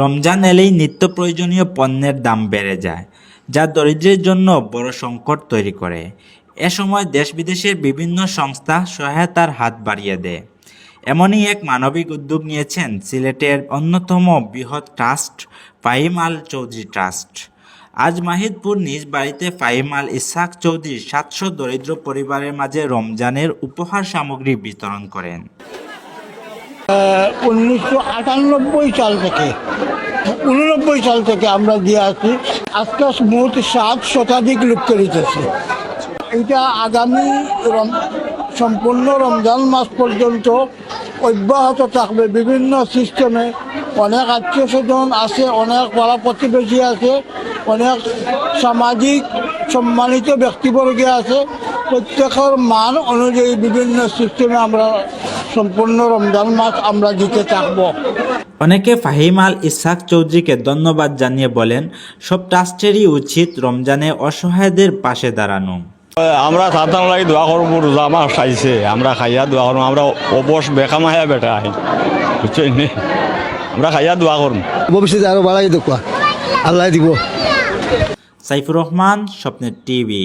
রমজান এলেই নিত্য প্রয়োজনীয় পণ্যের দাম বেড়ে যায়, যা দরিদ্রের জন্য বড় সংকট তৈরি করে। এ সময় দেশ বিদেশের বিভিন্ন সংস্থা সহায়তার হাত বাড়িয়ে দেয়। এমনই এক মানবিক উদ্যোগ নিয়েছেন সিলেটের অন্যতম বৃহৎ ট্রাস্ট, ফাহিম আল চৌধুরী ট্রাস্ট। আজ মাহিদপুর নিজ বাড়িতে ফাহিম আল ইসাক চৌধুরী সাতশো দরিদ্র পরিবারের মাঝে রমজানের উপহার সামগ্রী বিতরণ করেন। উনিশশো আটানব্বই সাল থেকে উননব্বই সাল থেকে আমরা দিয়ে আছি। আজকে মোট সাত শতাধিক লোক করিতেছে এটা আগামী সম্পূর্ণ রমজান মাস পর্যন্ত অব্যাহত থাকবে। বিভিন্ন সিস্টেমে অনেক আত্মীয় স্বজন আছে, অনেক পাড়া প্রতিবেশী আছে, অনেক সামাজিক সম্মানিত ব্যক্তিবর্গ আছে। প্রত্যেকের মান অনুযায়ী বিভিন্ন সিস্টেমে আমরা সম্পূর্ণ রমজান মাস আমরা দিতে থাকব। অনেকে ফাহিম আল ইসাক চৌধুরীকে ধন্যবাদ জানিয়ে বলেন সব ট্রাস্টেরই উচিত রমজানে অসহায়দের পাশে দাঁড়ানো। আমরা সাধারণ লাগি দোয়া করব রোজা মাস খাইছে আমরা খাইয়া দোয়া করব আমরা অবশ বেকা মাহিয়া বেটা আহি বুঝছেন নি? আমরা খাইয়া দোয়া করব ভবিষ্যতে আরও বাড়াই দেখবা আল্লাহ দিব। সাইফুর রহমান স্বপ্নের টিভি।